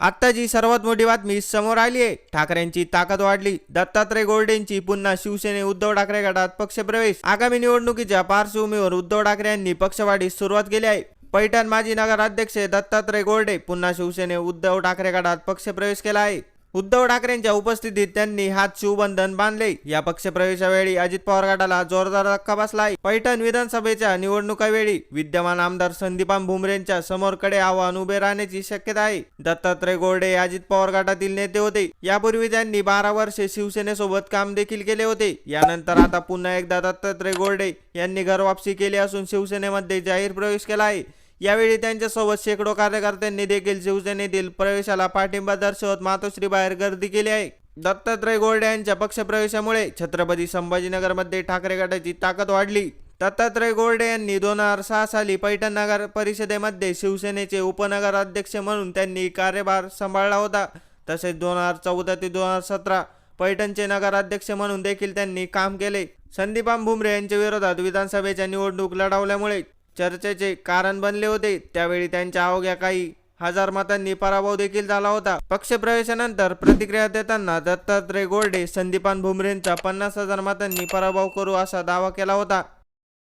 आत्ताची जी सर्वात मोठी बातमी समोर आली आहे. ठाकरेंची ताकद वाढली. दत्तात्रय गोर्डेंची पुन्हा शिवसेने उद्धव ठाकरे गटात पक्षप्रवेश. आगामी निवडणुकीच्या पार्श्वभूमीवर उद्धव ठाकरे यांनी पक्षवाढीस सुरुवात केली आहे. पैठण माजी नगराध्यक्ष दत्तात्रय गोर्डे पुन्हा शिवसेने उद्धव ठाकरे गटात पक्षप्रवेश केला आहे. उद्धव ठाकरेंच्या उपस्थितीत त्यांनी हात शिवबंधन बांधले. या पक्षप्रवेशावेळी अजित पवार गटाला जोरदार धक्का बसलाय. पैठण विधानसभेच्या निवडणुकावेळी विद्यमान आमदार संदीपान भुमरेंच्या समोरकडे आव्हान उभे राहण्याची शक्यता आहे. दत्तात्रय गोर्डे अजित पवार गटातील नेते होते. यापूर्वी त्यांनी बारा वर्षे शिवसेनेसोबत काम देखील केले होते. यानंतर आता पुन्हा एकदा दत्तात्रय गोर्डे यांनी घरवापसी केली असून शिवसेनेमध्ये जाहीर प्रवेश केला आहे. यावेळी त्यांच्यासोबत शेकडो कार्यकर्त्यांनी देखील शिवसेनेतील प्रवेशाला पाठिंबा दर्शवत मातोश्री बाहेर गर्दी केली आहे. दत्तात्रय गोर्डे यांच्या पक्षप्रवेशामुळे छत्रपती संभाजीनगरमध्ये ठाकरे गटाची ताकद वाढली. दत्तात्रय गोर्डे यांनी दोन हजार सहा साली पैठण नगर परिषदेमध्ये शिवसेनेचे उपनगर अध्यक्ष म्हणून त्यांनी कार्यभार सांभाळला होता. तसेच दोन हजार चौदा ते दोन हजार सतरा पैठणचे नगराध्यक्ष म्हणून देखील त्यांनी काम केले. संदीपान भुमरे यांच्या विरोधात विधानसभेच्या निवडणूक लढवल्यामुळे चर्चेचे कारण बनले होते. त्यावेळी त्यांच्या अवघ्या काही हजार मतांनी पराभव देखील झाला होता. पक्षप्रवेशानंतर प्रतिक्रिया देताना दत्तात्रय गोर्डे संदीपान भुमरेंचा पन्नास हजार मतांनी पराभव करू असा दावा केला होता.